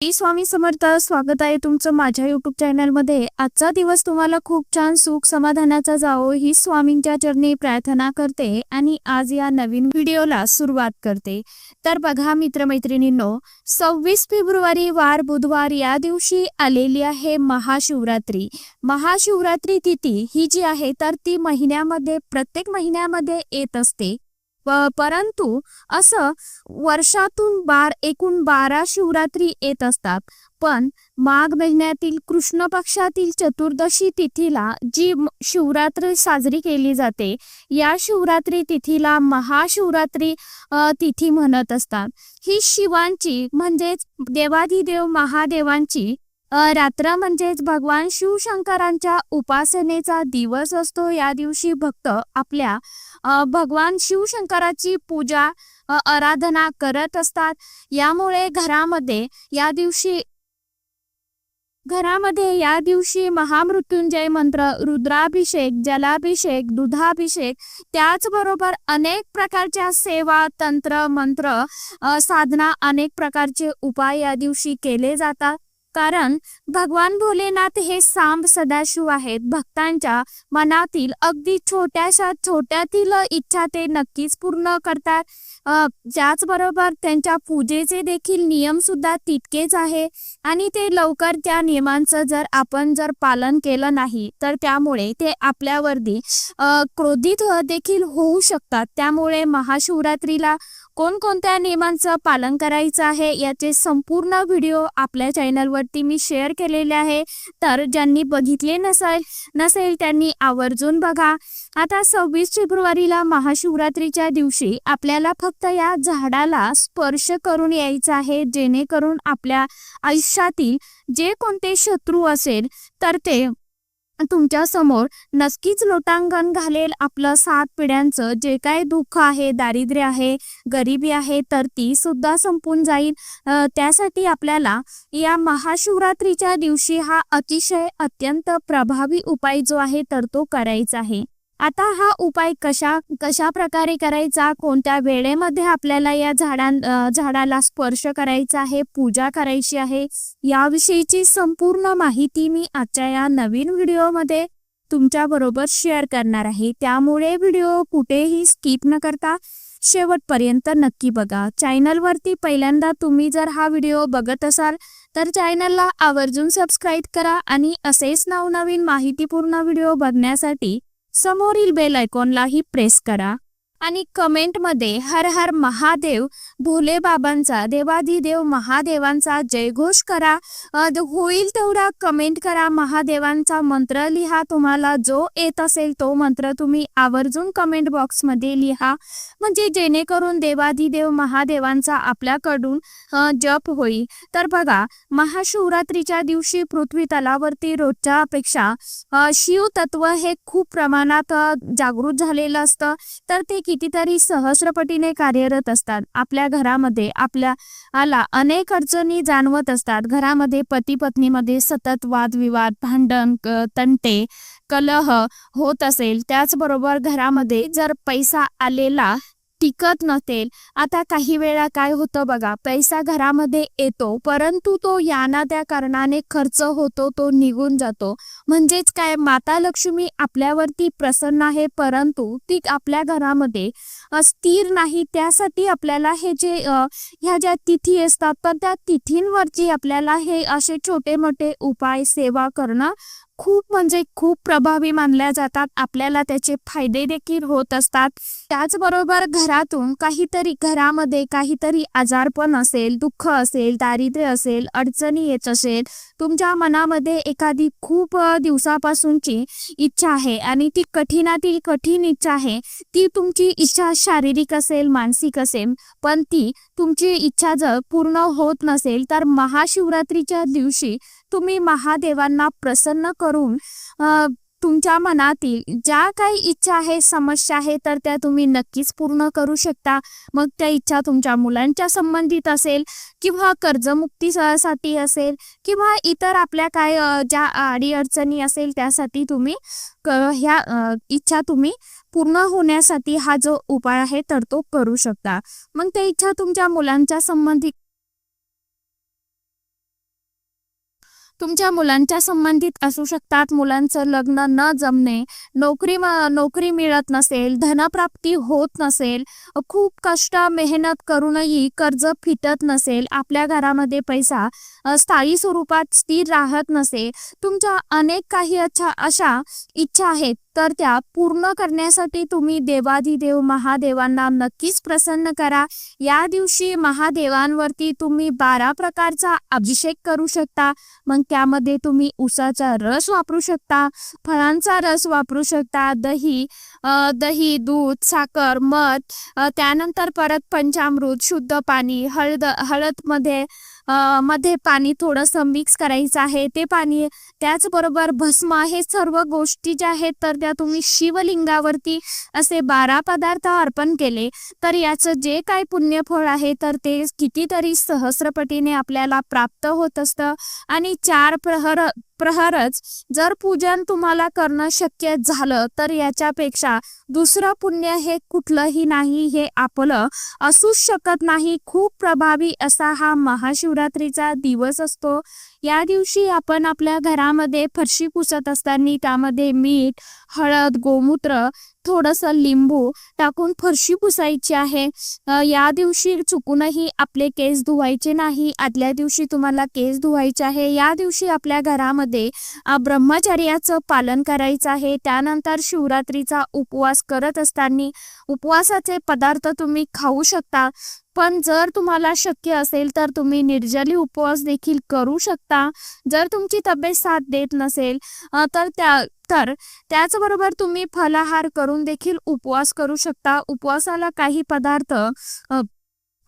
श्री स्वामी समर्थ स्वागत आहे तुमचं माझ्या युट्यूब चॅनलमध्ये आजचा दिवस तुम्हाला खूप छान सुख समाधानाचा जावो ही स्वामींच्या चरणी प्रार्थना करते आणि आज या नवीन व्हिडिओला सुरुवात करते. तर बघा मित्रमैत्रिणींनो सव्वीस फेब्रुवारी वार बुधवार या दिवशी आलेली आहे महाशिवरात्री. महाशिवरात्री तिथी ही जी आहे तर ती महिन्यामध्ये प्रत्येक महिन्यामध्ये येत असते. परंतु असं वर्षातून बार एकूण बारा शिवरात्री येत असतात. पण माघ महिन्यातील कृष्ण पक्षातील चतुर्दशी तिथीला जी शिवरात्र शिवरात्री साजरी केली जाते या शिवरात्री तिथीला महाशिवरात्री तिथी म्हणत असतात. ही शिवांची म्हणजेच देवाधिदेव महादेवांची रात्र म्हणजेच भगवान शिवशंकरांच्या उपासनेचा दिवस असतो. या दिवशी भक्त आपल्या भगवान शिवशंकराची पूजा आराधना करत असतात. यामुळे घरामध्ये या दिवशी घरामध्ये या दिवशी महामृत्युंजय मंत्र रुद्राभिषेक जलाभिषेक दुधाभिषेक त्याचबरोबर अनेक प्रकारच्या सेवा तंत्र मंत्र साधना अनेक प्रकारचे उपाय या दिवशी केले जातात. कारण भगवान भोलेनाथ हे सांब सदाशिव आहेत. भक्तांच्या मनातील अगदी छोट्याशा छोट्यातील इच्छा ते नक्कीच पूर्ण करतात. अ, त्याचबरोबर त्यांच्या पूजेचे देखील नियम सुद्धा तितकेच आहे. आणि ते लवकर त्या नियमांचं जर आपण जर पालन केलं नाही तर त्यामुळे ते आपल्यावरती क्रोधित देखील होऊ शकतात. त्यामुळे महाशिवरात्रीला कोणकोणत्या नियमांचं पालन करायचं आहे याचे संपूर्ण व्हिडिओ आपल्या चॅनलवरती मी शेअर केलेले आहे. तर ज्यांनी बघितले नसेल नसेल त्यांनी आवर्जून बघा. आता सव्वीस फेब्रुवारीला महाशिवरात्रीच्या दिवशी आपल्याला फक्त या झाडाला स्पर्श करून यायचं आहे जेणेकरून आपल्या आयुष्यातील जे कोणते शत्रू असेल तर ते तुमच्यासमोर नक्कीच लोटांगण घालेल आपलं सात पिढ्यांचं. जे काही दुःख आहे दारिद्र्य आहे गरिबी आहे तर ती सुद्धा संपून जाईल. त्यासाठी आपल्याला या महाशिवरात्रीच्या दिवशी हा अतिशय अत्यंत प्रभावी उपाय जो आहे तर तो करायचा आहे. आता हा उपाय कशा कशा प्रकारे करायचा? कोणत्या वेळेमध्ये आपल्याला या झाडां झाडाला स्पर्श करायचा आहे? पूजा करायची आहे? याविषयीची संपूर्ण माहिती मी आजच्या या नवीन व्हिडिओमध्ये तुमच्याबरोबर शेअर करणार आहे. त्यामुळे व्हिडिओ कुठेही स्किप न करता शेवटपर्यंत नक्की बघा. चॅनलवरती पहिल्यांदा तुम्ही जर हा व्हिडिओ बघत असाल तर चॅनलला आवर्जून सबस्क्राईब करा आणि असेच नवनवीन माहितीपूर्ण व्हिडिओ बघण्यासाठी समोरील बेल आयकॉनलाही प्रेस करा. आणि कमेंटमध्ये हर हर महादेव भोले बाबांचा देवाधिदेव महादेवांचा जयघोष करा. होईल तेवढा कमेंट करा. महादेवांचा मंत्र लिहा. तुम्हाला जो येत असेल तो मंत्र तुम्ही आवर्जून कमेंट बॉक्समध्ये लिहा. म्हणजे जेणेकरून देवाधिदेव महादेवांचा आपल्याकडून जप होईल. तर बघा महाशिवरात्रीच्या दिवशी पृथ्वी तलावरती रोजच्या अपेक्षा शिव शिवतत्व हे खूप प्रमाणात जागृत झालेलं असतं. तर ते कितीतरी सहस्रपटीने कार्यरत असतात. आपल्या घरामध्ये आपल्या आला अनेक अडचणी जाणवत असतात. घरामध्ये पती पत्नीमध्ये सतत वादविवाद भांडण तंटे कलह होत असेल. त्याचबरोबर घरामध्ये जर पैसा आलेला टिकत नसेल. आता काही वेळा काय होतं बघा पैसा घरामध्ये येतो परंतु तो याना त्या कारणाने खर्च होतो तो निघून जातो. म्हणजेच काय माता लक्ष्मी आपल्यावरती प्रसन्न आहे परंतु ती आपल्या घरामध्ये स्थिर नाही. त्यासाठी आपल्याला हे जे ह्या ज्या तिथी असतात तर त्या तिथींवरची आपल्याला हे असे छोटे मोठे उपाय सेवा करणं खूप म्हणजे खूप प्रभावी मानल्या जातात. आपल्याला त्याचे फायदे देखील होत असतात. त्याचबरोबर घरातून काहीतरी घरामध्ये काहीतरी आजारपण असेल दुःख असेल दारिद्र्य असेल अडचणी येत असेल तुमच्या मनामध्ये एखादी खूप दिवसापासूनची इच्छा आहे आणि ती कठीणातील कठीण इच्छा आहे ती तुमची इच्छा शारीरिक असेल मानसिक असेल पण ती तुमची इच्छा जर पूर्ण होत नसेल तर महाशिवरात्रीच्या दिवशी तुम्ही महादेवांना प्रसन्न करून तुमच्या मनातील ज्या काही इच्छा आहे समस्या आहे तर त्या तुम्ही नक्कीच पूर्ण करू शकता. मग त्या इच्छा तुमच्या मुलांच्या संबंधित असेल किंवा कर्जमुक्तीसाठी असेल किंवा इतर आपल्या काय ज्या अडीअडचणी असेल त्यासाठी तुम्ही ह्या इच्छा तुम्ही पूर्ण होण्यासाठी हा जो उपाय आहे तर तो करू शकता. मग त्या इच्छा तुमच्या मुलांच्या संबंधित तुमच्या मुलांच्या संबंधित असू शकतात. मुलांचं लग्न न जमणे नोकरी नोकरी मिळत नसेल धनप्राप्ती होत नसेल खूप कष्ट मेहनत करूनही कर्ज फिटत नसेल आपल्या घरामध्ये पैसा स्थायी स्वरूपात स्थिर राहत नसेल तुमच्या अनेक काही अच्छा अशा इच्छा आहेत. तर त्या पूर्ण करण्यासाठी तुम्ही देवाधिदेव महादेवांना नक्कीच प्रसन्न करा. या दिवशी महादेवांवरती तुम्ही बारा प्रकारचा अभिषेक करू शकता. मग त्यामध्ये तुम्ही उसाचा रस वापरू शकता फळांचा रस वापरू शकता दही दही दूध साखर मध त्यानंतर परत पंचामृत शुद्ध पाणी हळद हळदमध्ये मध्ये पाणी थोडंसं मिक्स करायचं आहे. ते पाणी त्याचबरोबर भस्म हे सर्व गोष्टी ज्या आहेत तर त्या तुम्ही शिवलिंगावरती असे बारा पदार्थ अर्पण केले तर याचं जे काय पुण्यफळ आहे तर ते कितीतरी सहस्रपटीने आपल्याला प्राप्त होत असतं. आणि चार प्रहर प्रहरच जर पूजन तुम्हाला करणं शक्य झालं तर याच्यापेक्षा दुसरं पुण्य हे कुठलंही नाही हे आपलं असूच शकत नाही. खूप प्रभावी असा हा महाशिवरात्रीचा दिवस असतो. या दिवशी आपण आपल्या घरामध्ये फरशी पुसत असताना त्यामध्ये मीठ हळद गोमूत्र थोडंसं लिंबू टाकून फरशी पुसायची आहे. या दिवशी चुकूनही आपले केस धुवायचे नाही. आदल्या दिवशी तुम्हाला केस धुवायचे आहे. या दिवशी आपल्या घरामध्ये ब्रह्मचर्याचं पालन करायचं आहे. त्यानंतर शिवरात्रीचा उपवास करत असताना उपवासाचे पदार्थ तुम्ही खाऊ शकता. पण जर तुम्हाला शक्य असेल तर तुम्ही निर्जली उपवास देखील करू शकता. जर तुमची तब्येत साथ देत नसेल तर त्या तर त्याचबरोबर तुम्ही फलाहार करून देखील उपवास करू शकता. उपवासाला काही पदार्थ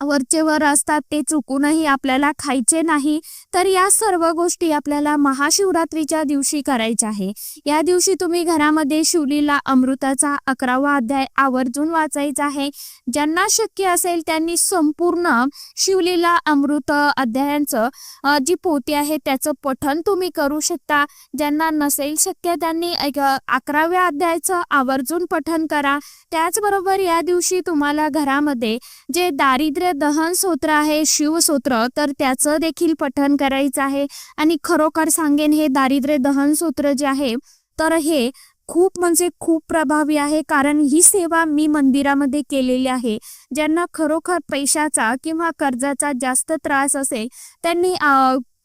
वरचेवर असतात ते चुकूनही आपल्याला खायचे नाही तर या सर्व गोष्टी आपल्याला महाशिवरात्रीच्या दिवशी करायच्या आहे. या दिवशी तुम्ही घरामध्ये शिवलीला अमृताचा अकरावा अध्याय आवर्जून वाचायचा आहे. ज्यांना शक्य असेल त्यांनी संपूर्ण शिवलीला अमृत अध्यायांचं जी पोती आहे त्याचं पठन तुम्ही करू शकता. ज्यांना नसेल शक्य त्यांनी एक, अकराव्या अध्यायाचं आवर्जून पठन करा. त्याचबरोबर या दिवशी तुम्हाला घरामध्ये जे दारिद्र्य दहन स्तोत्र आहे शिवसूत्र तर त्याचं देखील पठन करायचं आहे. आणि खरोखर सांगेन हे दारिद्र्य दहन सूत्र जे आहे तर हे खूप म्हणजे खूप प्रभावी आहे. कारण ही सेवा मी मंदिरामध्ये केलेली आहे. ज्यांना खरोखर पैशाचा किंवा कर्जाचा जास्त त्रास असेल त्यांनी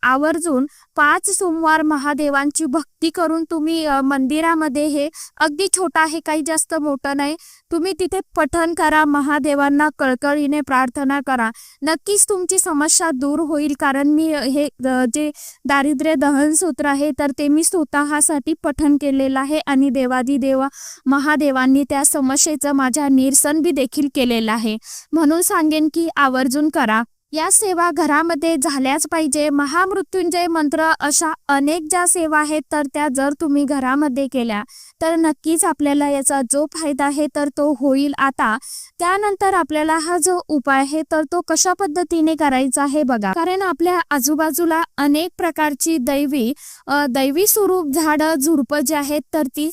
आवर्जून पाच सोमवार महादेवांची भक्ती करून तुम्ही मंदिरामध्ये हे अगदी छोटा आहे काही जास्त मोठं नाही. तुम्ही तिथे पठन करा महादेवांना कळकळीने प्रार्थना करा. नक्कीच तुमची समस्या दूर होईल कारण मी हे जे दारिद्र्य दहन सूत्र आहे तर ते मी स्वतःसाठी पठन केलेलं आहे आणि देवादी देवा महादेवांनी त्या समस्येचं माझ्या निरसन बी देखील केलेलं आहे. म्हणून सांगेन की आवर्जून करा. या सेवा घरामध्ये झाल्याच पाहिजे. महामृत्युंजय मंत्र अशा अनेक ज्या सेवा आहेत तर त्या जर तुम्ही घरामध्ये केल्या तर नक्कीच आपल्याला याचा जो फायदा आहे तर तो होईल आता. त्यानंतर आपल्याला हा जो उपाय आहे तर तो कशा पद्धतीने करायचा आहे बघा. कारण आपल्या आजूबाजूला अनेक प्रकारची दैवी दैवी स्वरूप झाडं झुडपं जी आहेत तर ती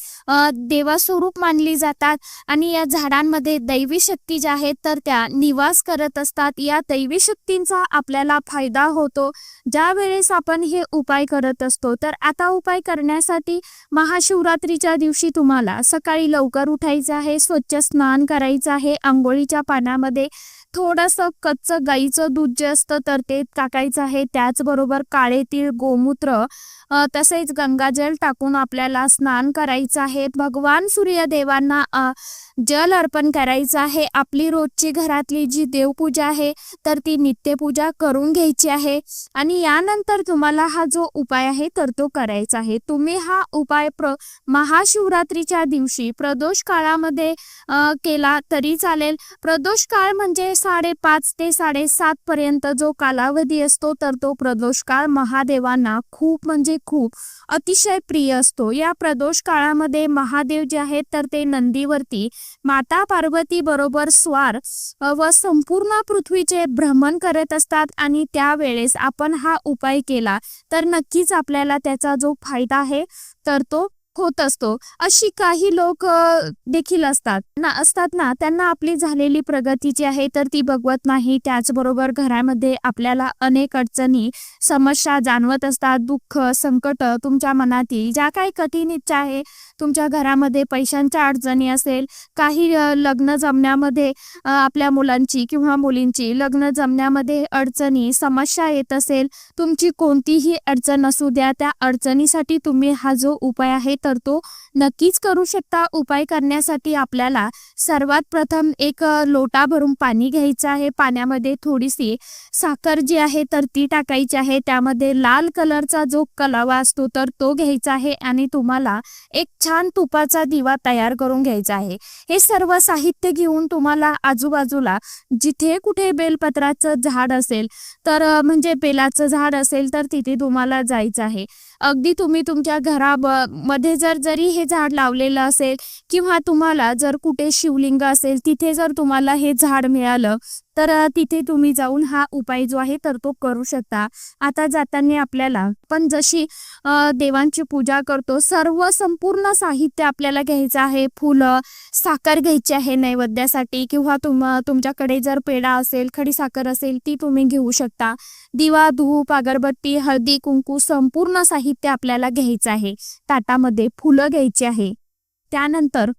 देवास्वरूप मानली जातात. आणि या झाडांमध्ये दैवी शक्ती ज्या आहेत तर त्या निवास करत असतात. या दैवी शक्तींचा आपल्याला फायदा होतो. ज्या वेळेस आपण हे उपाय करत असतो तर आता उपाय करण्यासाठी महाशिवरात्रीच्या दिवशी तुम्हाला सकाळी लवकर उठायचं आहे स्वच्छ स्नान करायचं आहे आंघोळीच्या पाण्यामध्ये थोडंसं कच्चं गाईचं दूध जे असतं तर ते टाकायचं आहे. त्याचबरोबर काळे तीळ गोमूत्र तसेच गंगाजल टाकून आपल्याला स्नान करायचं आहे. भगवान सूर्यदेवांना जल अर्पण करायचं आहे. आपली रोजची घरातली जी देवपूजा आहे तर ती नित्यपूजा करून घ्यायची आहे. आणि यानंतर तुम्हाला हा जो उपाय आहे तर तो करायचा आहे. तुम्ही हा उपाय प्र महाशिवरात्रीच्या दिवशी प्रदोष काळामध्ये केला तरी चालेल. प्रदोष काळ म्हणजे साडेपाच ते साडेसात पर्यंत जो कालावधी असतो तर तो प्रदोष काळ महादेवांना खूप म्हणजे खूप अतिशय प्रिय असतो. या प्रदोष काळामध्ये महादेव जे आहेत तर ते नंदीवरती माता पार्वती बरोबर स्वार व संपूर्ण पृथ्वीचे भ्रमण करत असतात. आणि त्यावेळेस आपण हा उपाय केला तर नक्कीच आपल्याला त्याचा जो फायदा आहे तर तो होत असतो. अशी काही लोक देखील असतात. ना असतात ना त्यांना आपली झालेली प्रगती जी आहे तर ती बघवत नाही. त्याचबरोबर घरामध्ये आपल्याला अनेक अडचणी समस्या जाणवत असतात दुःख संकट तुमच्या मनातील ज्या काही कठीण इच्छा आहे तुमच्या घरामध्ये पैशांच्या अडचणी असेल काही लग्न जमण्यामध्ये आपल्या मुलांची किंवा मुलींची लग्न जमण्यामध्ये अडचणी समस्या येत असेल तुमची कोणतीही अडचण असू द्या त्या अडचणीसाठी तुम्ही हा जो उपाय आहे तर तो नक्कीच करू शकता. उपाय करण्यासाठी आपल्याला सर्वात प्रथम एक लोटा भरून पाणी घ्यायचं आहे. पाण्यामध्ये थोडीशी साखर जी आहे तर ती टाकायची आहे. त्यामध्ये लाल कलरचा जो कलावा असतो तर तो घ्यायचा आहे आणि तुम्हाला एक छान तुपाचा दिवा तयार करून घ्यायचा आहे. हे सर्व साहित्य घेऊन तुम्हाला आजूबाजूला जिथे कुठे बेलपत्राचं झाड असेल तर म्हणजे बेलाचं झाड असेल तर तिथे तुम्हाला जायचं आहे. अगदी तुम्ही तुमच्या घरा मध्ये जर जरी हे झाड लावलेलं असेल किंवा तुम्हाला जर कुठे शिवलिंग असेल तिथे जर तुम्हाला हे झाड मिळालं तर तिथे तुम्ही जाऊन हा उपाय जो आहे तर तो करू शकता. आता जाताना आपल्याला पण जशी देवांची पूजा करतो सर्व संपूर्ण साहित्य आपल्याला घ्यायचं आहे. फुलं साखर घ्यायची आहे नैवेद्यासाठी किंवा तुम तुमच्याकडे जर पेढा असेल खडी साखर असेल ती तुम्ही घेऊ शकता. दिवा धूप अगरबत्ती हळदी कुंकू संपूर्ण साहित्य आपल्याला घ्यायचं आहे. ताटामध्ये फुलं घ्यायची आहे. त्यानंतर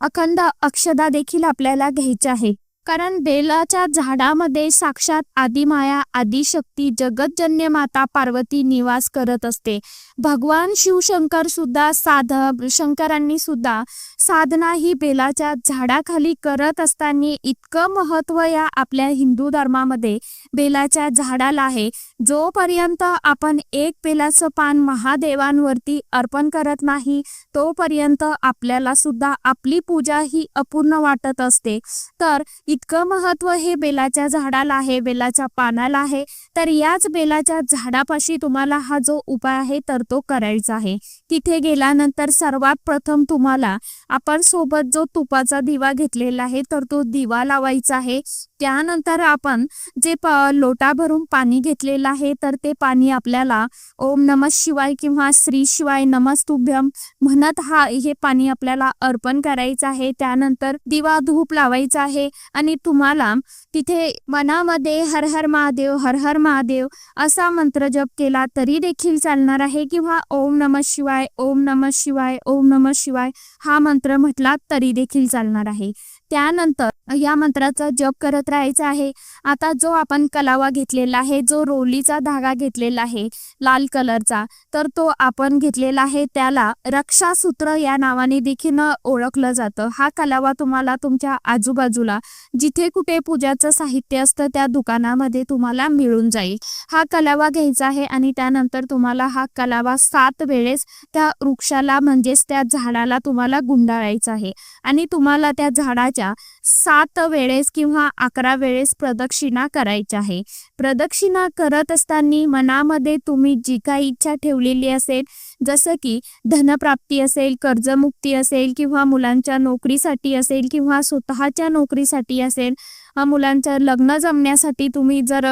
अखंड अक्षदा देखील आपल्याला घ्यायची आहे. कारण बेलाच्या झाडामध्ये साक्षात आदिमाया आदिशक्ती जगतजन्य माता पार्वती निवास करत असते. भगवान शिवशंकर सुद्धा साध शंकरांनी सुद्धा साधना ही बेलाच्या झाडाखाली करत असताना इतकं महत्त्व या आपल्या हिंदू धर्मामध्ये बेलाच्या झाडाला आहे. जोपर्यंत आपण एक बेलाचं पान महादेवांवरती अर्पण करत नाही तोपर्यंत आपल्याला सुद्धा आपली पूजा ही अपूर्ण वाटत असते. तर इतकं महत्त्व हे बेलाच्या झाडाला आहे बेलाच्या पानाला आहे तर याच बेलाच्या झाडापाशी तुम्हाला हा जो उपाय आहे तर तो करायचा आहे. तिथे गेल्यानंतर सर्वात प्रथम तुम्हाला आपण सोबत जो तुपाचा दिवा घेतलेला आहे तर तो दिवा लावायचा आहे. त्यानंतर आपण जे लोटा भरून पाणी घेतलेलं आहे तर ते पाणी आपल्याला ओम नम शिवाय किंवा श्री शिवाय नमस्तुभ्यम म्हणत हा हे पाणी आपल्याला अर्पण करायचं आहे. त्यानंतर दिवा धूप लावायचा आहे आणि तुम्हाला तिथे मनामध्ये हर हर महादेव हर हर महादेव असा मंत्र जप केला तरी देखील चालणार आहे किंवा ओम नम शिवाय ओम नम शिवाय ओम नम शिवाय हा मंत्र म्हटला तरी देखील चालणार आहे. त्यानंतर या मंत्राचा जप करत राहायचा आहे. आता जो आपण कलावा घेतलेला आहे जो रोलीचा धागा घेतलेला आहे लाल कलरचा तर तो आपण घेतलेला आहे त्याला रक्षासूत्र या नावाने देखील ओळखलं जातं. हा कलावा तुम्हाला तुमच्या आजूबाजूला जिथे कुठे पूजाचं साहित्य असतं त्या दुकानामध्ये तुम्हाला मिळून जाईल. हा कलावा घ्यायचा आहे आणि त्यानंतर तुम्हाला हा कलावा सात वेळेस त्या वृक्षाला म्हणजेच त्या झाडाला तुम्हाला गुंडाळायचा आहे. आणि तुम्हाला त्या झाडाच्या सात वेळेस किंवा अकरा वेळेस प्रदक्षिणा करायची आहे. प्रदक्षिणा करत असताना मनामध्ये तुम्ही जी काही इच्छा ठेवलेली असेल जसं की धनप्राप्ती असेल कर्जमुक्ती असेल किंवा मुलांच्या नोकरीसाठी असेल किंवा स्वतःच्या नोकरीसाठी असेल मुलांचं लग्न जमण्यासाठी तुम्ही जर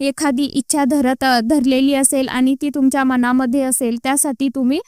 एखादी इच्छा धरत धरलेली असेल आणि ती तुमच्या मनामध्ये असेल त्यासाठी तुम्ही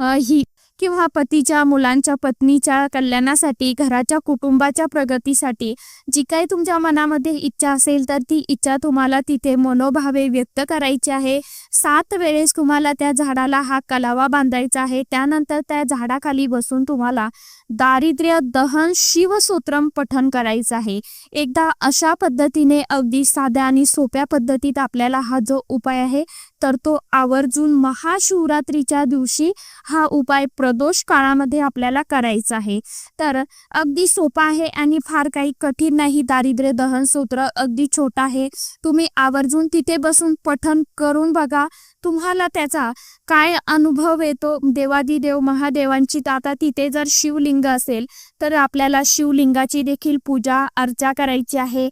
ही किंवा पतीच्या मुलांच्या पत्नीच्या कल्याणासाठी घराच्या कुटुंबाच्या प्रगतीसाठी जी काही तुमच्या मनामध्ये इच्छा असेल तर ती इच्छा तुम्हाला तिथे मनोभावे व्यक्त करायची आहे. सात वेळेस तुम्हाला त्या झाडाला हा कलावा बांधायचा आहे. त्यानंतर त्या झाडाखाली बसून तुम्हाला दारिद्र्य दहन शिवसूत्रम पठन करायचं आहे. एकदा अशा पद्धतीने अगदी साध्या आणि सोप्या पद्धतीत आपल्याला हा जो उपाय आहे तर तो आवर्जून महाशिवरात्रीच्या दिवशी हा उपाय प्रदोष काळामध्ये आपल्याला करायचा आहे. तर अगदी सोपा आहे आणि फार काही कठीण नाही. दारिद्र्य दहन सूत्र अगदी छोटा आहे. तुम्ही आवर्जून तिथे बसून पठन करून बघा. तुम्हाला त्याचा काय अनुभव येतो? देवादिदेव महादेवांची तर आता तिथे जर शिवलिंग असेल तर आपल्याला शिवलिंगाची देखील पूजा अर्चा करायची आहे.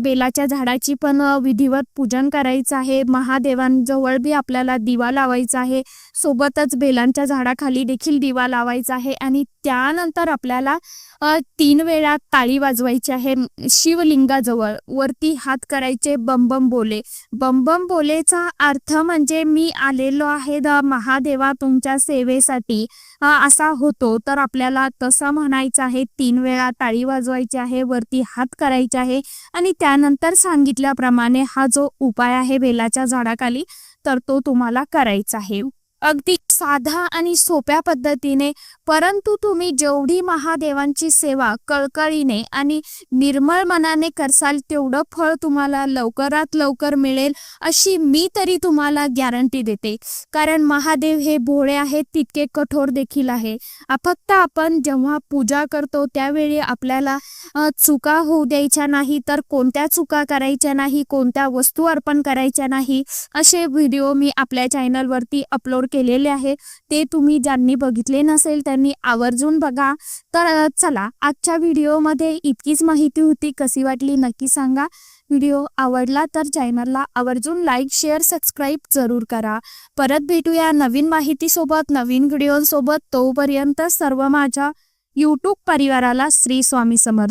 बेलाच्या झाडाची पण विधिवत पूजन करायचं आहे. महादेवांजवळ बी आपल्याला दिवा लावायचा आहे. सोबतच बेलांच्या झाडाखाली देखील दिवा लावायचा आहे. आणि त्यानंतर आपल्याला तीन वेळा ताळी वाजवायची आहे. शिवलिंगाजवळ वरती हात करायचे बंबम बोले. बंबम बोलेचा अर्थ म्हणजे मी आलेलो आहे द महादेवा तुमच्या सेवेसाठी. असा होतो. तर आपल्याला तसं म्हणायचं आहे तीन वेळा टाळी वाजवायची आहे वरती हात करायचे आहे आणि त्यानंतर सांगितल्याप्रमाणे हा जो उपाय आहे बेलाच्या झाडाखाली तर तो तुम्हाला करायचा आहे. अगदी साधा आणि सोप्या पद्धतीने परंतु तुम्ही जेवढी महादेवांची सेवा कळकळीने आणि निर्मळ मनाने करसाल तेवढं फळ तुम्हाला लवकरात लवकर मिळेल अशी मी तरी तुम्हाला गॅरंटी देते. कारण महादेव हे भोळे आहेत तितके कठोर देखील आहे. फक्त आपण जेव्हा पूजा करतो त्यावेळी आपल्याला चुका होऊ द्यायच्या नाही तर कोणत्या चुका करायच्या नाही कोणत्या वस्तू अर्पण करायच्या नाही असे व्हिडिओ मी आपल्या चॅनलवरती अपलोड केलेले आहे ते तुम्ही ज्यांनी बघितले नसेल त्यांनी आवर्जून बघा. तर चला आजच्या व्हिडिओमध्ये इतकीच माहिती होती कशी वाटली नक्की सांगा. व्हिडिओ आवडला तर चॅनलला आवर्जून लाईक शेअर सबस्क्राईब जरूर करा. परत भेटूया नवीन माहितीसोबत नवीन व्हिडिओसोबत. तोपर्यंत सर्व माझ्या यूट्यूब परिवाराला श्री स्वामी समर्थ.